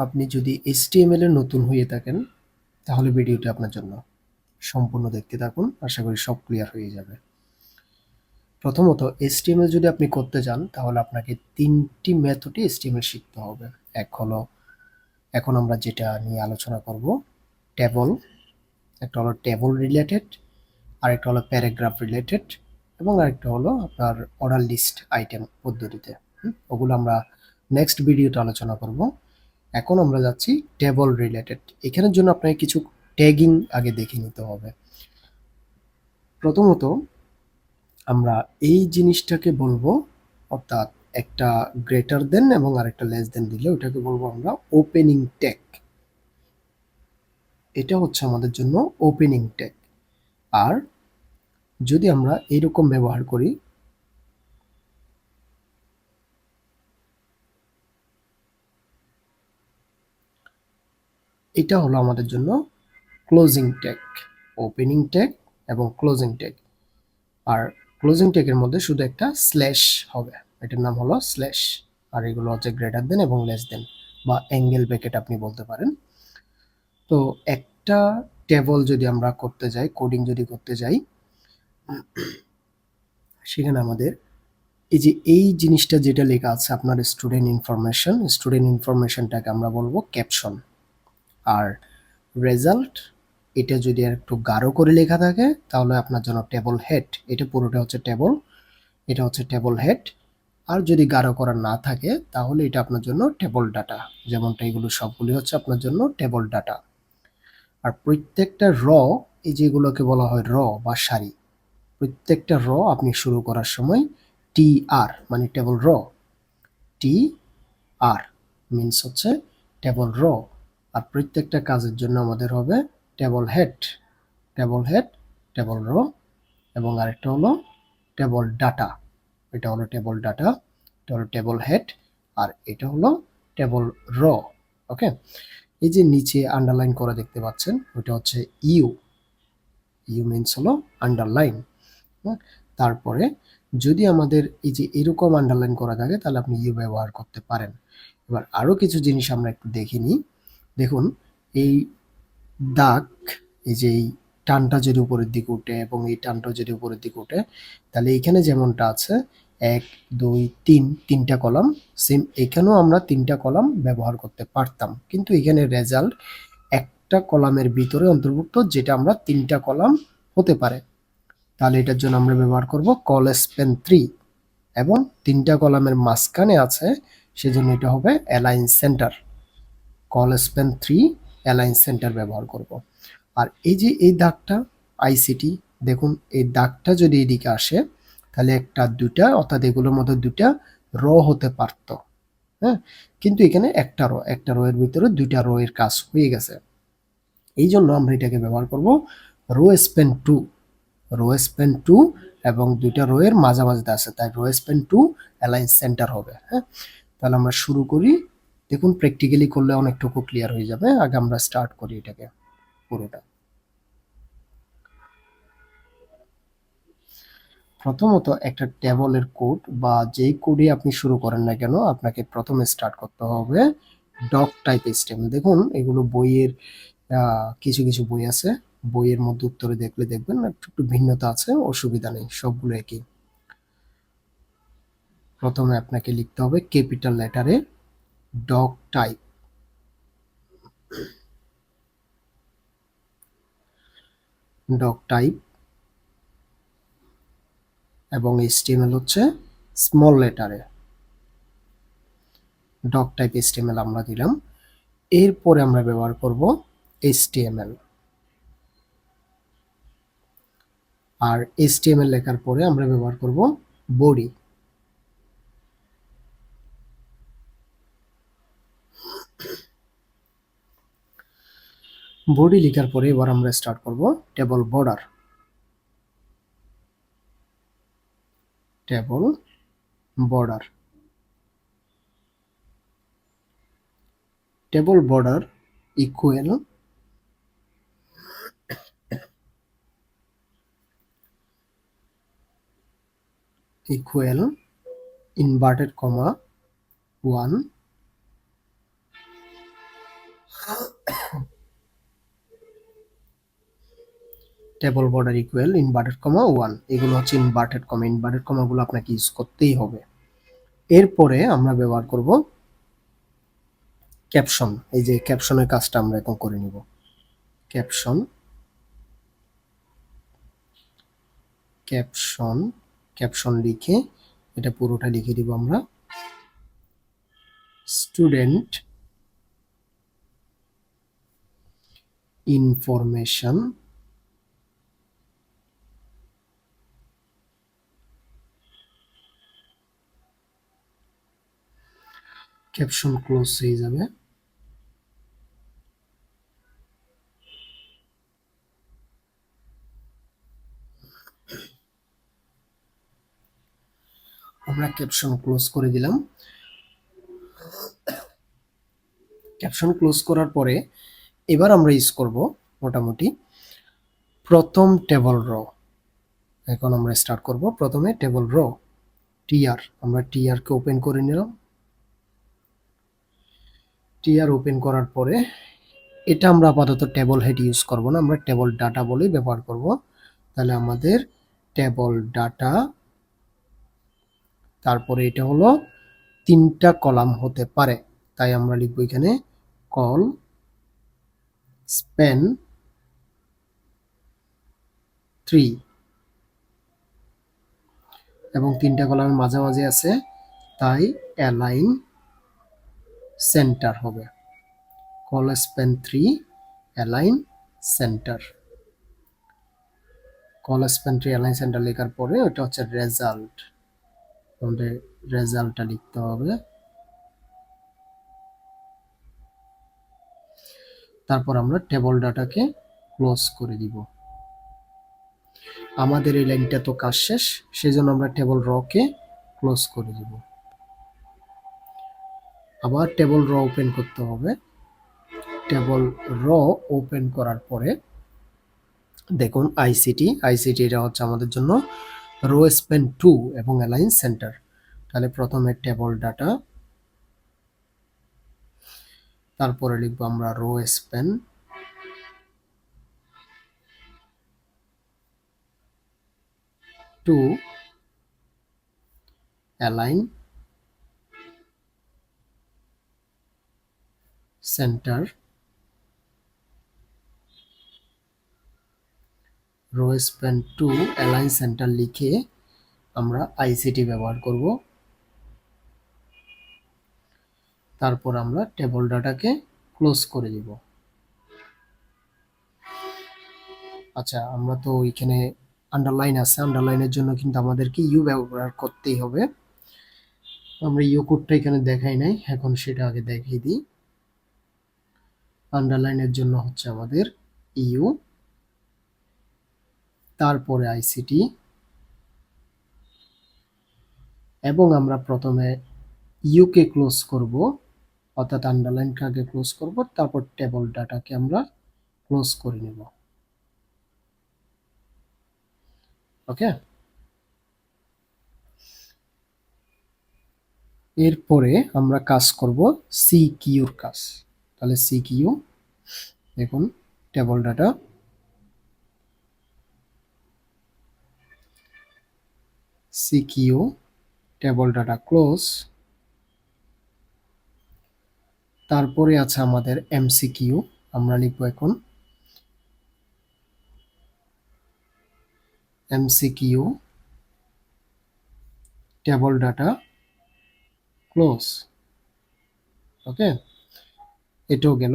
আপনি যদি HTML এর নতুন হয়ে থাকেন, তাহলে ভিডিওটি আপনার জন্য সম্পূর্ণ দেখতে থাকুন। আশা করি সব ক্লিয়ার হয়ে যাবে। প্রথমত HTML যদি আপনি করতে চান, তাহলে আপনাকে তিনটি মেথডে HTML শিখতে হবে। এক হলো, এখন আমরা যেটা নিয়ে আলোচনা করব টেবল একটা হলো টেবল রিলেটেড আরেকটা হলো প্যারাগ্রাফ রিলেটেড এবং আরেকটা হলো আপনার অর্ডার লিস্ট আইটেম পদ্ধতিতে। ওগুলো আমরা নেক্সট ভিডিওতে আলোচনা করব। এখন আমরা যাচ্ছি টেবল রিলেটেড এখানের জন্য আপনাকে কিছু ট্যাগিং আগে দেখে নিতে হবে। প্রথমত আমরা এই জিনিসটাকে বলব, অর্থাৎ একটা গ্রেটার দেন এবং আরেকটা লেস দেন দিলে ওটাকে বলব আমরা ওপেনিং ট্যাগ এটা হচ্ছে আমাদের জন্য ওপেনিং ট্যাগ আর যদি আমরা এইরকম ব্যবহার করি এটা হলো আমাদের জন্য ক্লোজিং ট্যাগ ওপেনিং ট্যাগ এবং ক্লোজিং ট্যাগ আর ক্লোজিং ট্যাগের মধ্যে শুধু একটা স্ল্যাশ হবে। এটার নাম হলো স্ল্যাশ আর এগুলো হচ্ছে গ্রেটার দেন এবং লেস দেন বা অ্যাঙ্গেল ব্র্যাকেট আপনি বলতে পারেন। তো একটা টেবল যদি আমরা করতে যাই কোডিং যদি করতে যাই, সেখানে আমাদের এই যে এই জিনিসটা যেটা লেখা আছে আপনার স্টুডেন্ট ইনফরমেশন স্টুডেন্ট ইনফরমেশনটাকে আমরা বলব ক্যাপশন আর রেজাল্ট এটা যদি একটু গাঢ় করে লেখা থাকে, তাহলে আপনার জন্য টেবল হেড এটা পুরোটা হচ্ছে টেবল এটা হচ্ছে টেবল হেড আর যদি গাঢ় করা না থাকে, তাহলে এটা আপনার জন্য টেবল ডাটা যেমনটা এগুলো সবগুলি হচ্ছে আপনার জন্য টেবল ডাটা আর প্রত্যেকটা র এই যেগুলোকে বলা হয় র বা সারি, প্রত্যেকটা র আপনি শুরু করার সময় টি আর মানে টেবল র টি আর মিনস হচ্ছে টেবল র আর প্রত্যেকটা কাজের জন্য আমাদের হবে table head table head table row এবং আরেকটা হলো টেবল ডাটা এটা হলো টেবল ডাটা এটা হলো টেবল হেড আর এটা হলো টেবল রো ওকে এই যে নিচে আন্ডারলাইন করা দেখতে পাচ্ছেন ওটা হচ্ছে ইউ ইউ মিনস হলো আন্ডারলাইন তারপরে যদি আমাদের এই যে এরকম আন্ডারলাইন করা থাকে, তাহলে আপনি ইউ ব্যবহার করতে পারেন। এবার আরও কিছু জিনিস আমরা একটু দেখে নিই। দেখুন, এই দাগ, এই যে এই টানটা যদি উপরের দিকে উঠে এবং এই টানটা যদি উপরের দিকে উঠে, তাহলে এখানে যেমনটা আছে, এক, দুই, তিন, তিনটা কলাম সেম এখানেও আমরা তিনটা কলাম ব্যবহার করতে পারতাম। কিন্তু এখানে রেজাল্ট একটা কলামের ভিতরে অন্তর্ভুক্ত, যেটা আমরা তিনটা কলাম হতে পারে। তাহলে এটার জন্য আমরা ব্যবহার করব কল স্পেন থ্রি এবং তিনটা কলামের মাঝখানে আছে, সেজন্য এটা হবে align center col span three align center ব্যবহার করব। আর এই যে এই দাগটা আইসিটি দেখুন, এই দাগটা যদি এদিকে আসে, তাহলে একটা দুটা অর্থাৎ এগুলোর মধ্যে দুটা র হতে পারত। হ্যাঁ? কিন্তু এখানে একটা রো একটা রো এর ভিতরে দুইটা রো এর কাজ হয়ে গেছে। এই জন্য আমরা এটাকে ব্যবহার করব row span two row span two এবং দুইটা রো এর মাঝামাঝিতে আছে, তাই row span two align center হবে। হ্যাঁ? তাহলে আমরা শুরু করি দেখুন প্র্যাকটিক্যালি করলে অনেকটুকু ক্লিয়ার হয়ে যাবে। আগে আমরা স্টার্ট করি এটাকে, পুরোটা। প্রথমত একটা টেবলের কোড বা যেই কোডে আপনি শুরু করেন না কেন, আপনাকে প্রথমে স্টার্ট করতে হবে ডক টাইপ স্টেম দেখুন, এগুলো বইয়ের কিছু কিছু বই আছে। বইয়ের মধ্যে উত্তরে দেখলে দেখবেন একটু একটু ভিন্নতা আছে, অসুবিধা নেই, সবগুলো একই। প্রথমে আপনাকে লিখতে হবে ক্যাপিটাল লেটারে ডক টাইপ। Doc type. এবং এইচটিএমএল হচ্ছে স্মল লেটারে। ডক টাইপ এইচটিএমএল আমরা দিলাম। এরপরে আমরা ব্যবহার করব এইচটিএমএল আর এইচটিএমএল লেখার পরে আমরা ব্যবহার করব বডি। বডি লেখার পরে এবার আমরা স্টার্ট করব table border table border table border equal equal inverted comma one table border equal inverted comma one এগুলো হচ্ছে ইনভার্টেড কমা ইনভার্টেড কমাগুলো আপনাকে ইউজ করতেই হবে। এরপরে আমরা ব্যবহার করব ক্যাপশন এই যে ক্যাপশনের কাজটা আমরা এখন করে নিব। ক্যাপশন ক্যাপশন ক্যাপশন লিখে এটা পুরোটা লিখে দিব আমরা। স্টুডেন্ট ইনফরমেশন ক্যাপশন ক্লোজ হয়ে যাবে। আমরা ক্যাপশন ক্লোজ করে দিলাম। ক্যাপশন ক্লোজ করার পরে এবার আমরা ইউজ করব মোটামুটি প্রথম টেবল র। এখন আমরা স্টার্ট করব প্রথমে টেবল র টিআর আমরা টিআরকে ওপেন করে নিলাম। টিআর ওপেন করার পরে, এটা আমরা আপাতত টেবল হেড ইউজ করব না, আমরা টেবল ডাটা বলেই ব্যবহার করব। তাহলে আমাদের টেবল ডাটা তারপরে এটা হলো তিনটা কলাম হতে পারে। তাই আমরা লিখব এখানে কল স্পেন থ্রি এবং তিনটা কলামের মাঝামাঝি আছে, তাই অ্যালাইন সেন্টার হবে। Col span three, align, center. Col span three, align, center লেখার পরে ওটা হচ্ছে রেজাল্ট। আমাদের রেজাল্টটা লিখতে হবে। তারপর আমরা টেবল ডাটাকে ক্লোজ করে দিব। আমাদের এই লাইনটা তো কাজ শেষ, সেজন্য আমরা টেবল রকে ক্লোজ করে দিব। আবার টেবল র ওপেন করতে হবে। টেবল র ওপেন করার পরে দেখুন আইসিটি আইসিটি এটা হচ্ছে আমাদের জন্য রো স্পেন টু এবং অ্যালাইন সেন্টার তাহলে প্রথমে টেবল ডাটা তারপরে লিখব আমরা row span two align center row span two align center লিখে আমরা আইসিটি ব্যবহার করব। তারপর আমরা টেবল ডাটাকে ক্লোজ করে দিব। আচ্ছা আমরা তো ওইখানে আন্ডারলাইন আছে আন্ডারলাইনের জন্য কিন্তু আমাদেরকে ইউ ব্যবহার করতেই হবে। আমরা ইউ কোডটা এখানে দেখাই নাই, এখন সেটা আগে দেখিয়ে দিই। আন্ডারলাইনের জন্য হচ্ছে আমাদের ইউ তারপরে আইসিটি এবং আমরা প্রথমে ইউকে ক্লোজ করব, অর্থাৎ আন্ডারলাইনটাকে ক্লোজ করব, তারপর টেবল ডাটাকে আমরা ক্লোজ করে নেব। ওকে এরপরে আমরা কাজ করব সি কিউর কাজ। তাহলে সি কিউ দেখুন table data CQ table data close তারপরে আছে আমাদের এমসিকিউ আমরা লিখব এখন। MCQ table data close okay এটাও গেল।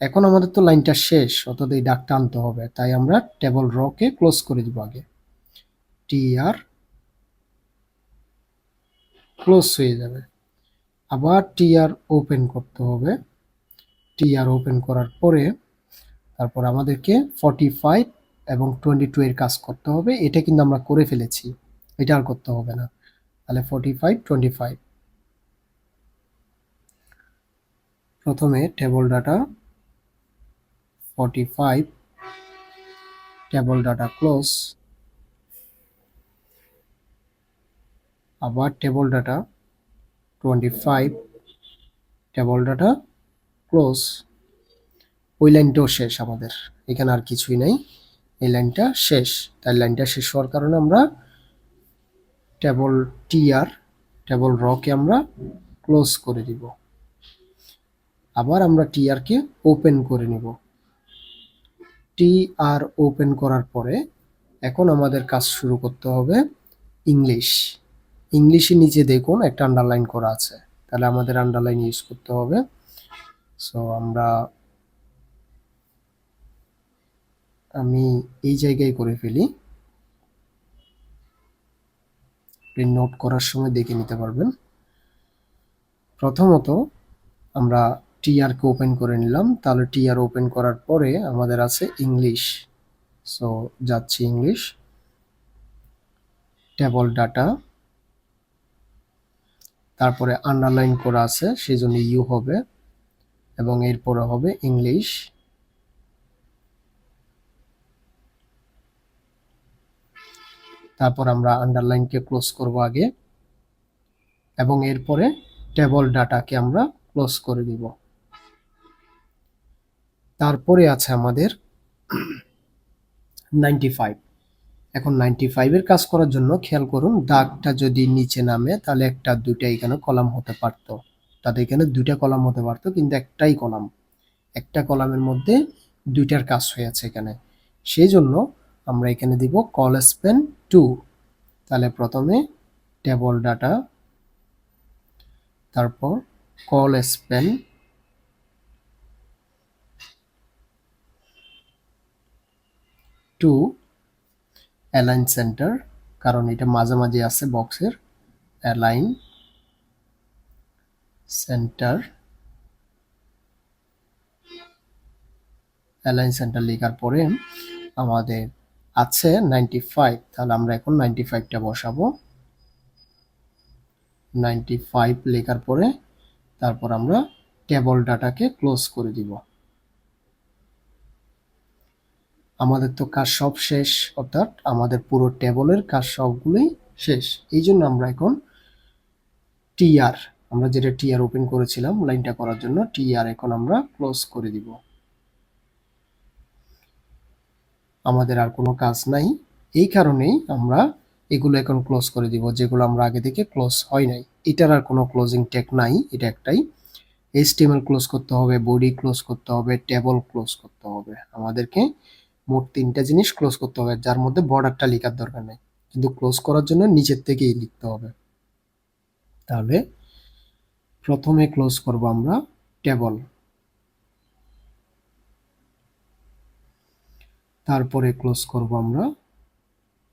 এখন আমাদের তো লাইনটা শেষ, অর্থাৎ এই ডাকটা আনতে হবে। তাই আমরা টেবল রকে ক্লোজ করে দিব আগে। টিআর ক্লোজ হয়ে যাবে। আবার টিআর ওপেন করতে হবে। টিআর ওপেন করার পরে তারপর আমাদেরকে ফর্টি ফাইভ এবং টোয়েন্টি টু এর কাজ করতে হবে। এটা কিন্তু আমরা করে ফেলেছি। এটা আর করতে হবে না। তাহলে ফর্টি ফাইভ টোয়েন্টি ফাইভ প্রথমে table data forty five table data close আবার table data twenty five table data close ওই লাইনটাও শেষ আমাদের, এখানে আর কিছুই নাই। এই লাইনটা শেষ, তাই লাইনটা শেষ হওয়ার কারণে আমরা টেবল টিআর টেবল রকে আমরা ক্লোজ করে দিব। আবার আমরা টিআরকে ওপেন করে নিব। টিআর ওপেন করার পরে এখন আমাদের কাজ শুরু করতে হবে ইংলিশ ইংলিশে নিচে দেখুন একটা আন্ডারলাইন করা আছে। তাহলে আমাদের আন্ডারলাইন ইউজ করতে হবে। সো আমরা আমি এই জায়গায় করে ফেলি। নোট করার সময় দেখে নিতে পারবেন। প্রথমত আমরা টিআরকে ওপেন করে নিলাম। তাহলে টিআর ওপেন করার পরে আমাদের আছে ইংলিশ সো যাচ্ছি ইংলিশ টেবল ডাটা তারপরে আন্ডারলাইন করা আছে সেই জন্য ইউ হবে। এবং এরপরে হবে ইংলিশ তারপর আমরা আন্ডারলাইনকে ক্লোজ করব আগে। এবং এরপরে টেবল ডাটাকে আমরা ক্লোজ করে দিব। তারপরে আছে আমাদের নাইনটি ফাইভ এখন নাইনটি ফাইভের কাজ করার জন্য খেয়াল করুন, দাগটা যদি নিচে নামে, তাহলে একটা, দুইটা এখানে কলাম হতে পারতো। তাতে এখানে দুইটা কলাম হতে পারতো, কিন্তু একটাই কলাম। একটা কলামের মধ্যে দুইটার কাজ হয়েছে এখানে। সেই জন্য আমরা এখানে দিব কল স্পেন টু তাহলে প্রথমে টেবল ডাটা তারপর col span two align center কারণ এটা মাঝামাঝি আছে বক্সের অ্যালাইন সেন্টার অ্যালাইন সেন্টার লেখার পরে আমাদের আছে নাইনটি ফাইভ তাহলে আমরা এখন নাইনটি ফাইভটা বসাবো। নাইনটি ফাইভ লেখার পরে তারপর আমরা টেবল ডাটাকে ক্লোজ করে দিব। আমাদের তো কাজ সব শেষ, অর্থাৎ আমাদের পুরো টেবলের কাজ সবগুলোই শেষ। এই জন্য আমরা এখন টিআর আমরা যেটা টিআর ওপেন করেছিলাম লাইনটা করার জন্য টিআর এখন আমরা ক্লোজ করে দিব। আমাদের আর কোনো কাজ নাই। এই কারণেই আমরা এগুলো এখন ক্লোজ করে দিব, যেগুলো আমরা আগে থেকে ক্লোজ হয় নাই। এটার আর কোনো ক্লোজিং টেক নাই, এটা একটাই। এইচটিএমএল ক্লোজ করতে হবে বডি ক্লোজ করতে হবে টেবল ক্লোজ করতে হবে। আমাদেরকে মোট তিনটা জিনিস ক্লোজ করতে হবে, যার মধ্যে বর্ডারটা লেখার দরকার নেই। কিন্তু ক্লোজ করার জন্য নিচের থেকেই লিখতে হবে। তাহলে প্রথমে ক্লোজ করব আমরা টেবল তারপরে ক্লোজ করব আমরা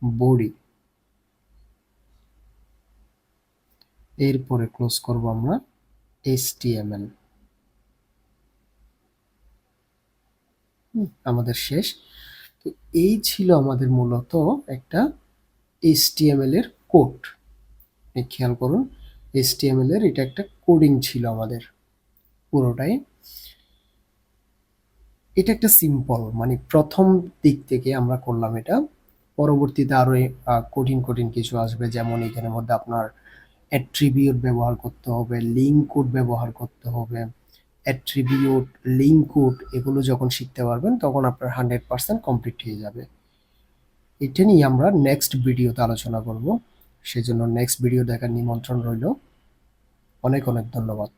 বডি এরপরে ক্লোজ করব আমরা এইচটিএমএল আমাদের শেষ। তো এই ছিল আমাদের মূলত একটা এইচটিএমএল এর কোড খেয়াল করুন এইচটিএমএল এর এটা একটা কোডিং ছিল আমাদের পুরোটাই। এটা একটা সিম্পল মানে প্রথম দিক থেকে আমরা করলাম এটা। পরবর্তীতে আরও কঠিন কঠিন কিছু আসবে, যেমন এখানের মধ্যে আপনার অ্যাট্রিবিউট ব্যবহার করতে হবে লিঙ্ক কোড ব্যবহার করতে হবে। অ্যাট্রিবিউট লিঙ্ক কোড এগুলো যখন শিখতে পারবেন, তখন আপনার হান্ড্রেড পার্সেন্ট কমপ্লিট হয়ে যাবে। এটা নিয়ে আমরা নেক্সট ভিডিওতে আলোচনা করব। সেজন্য নেক্সট ভিডিও দেখার নিমন্ত্রণ রইল। অনেক অনেক ধন্যবাদ।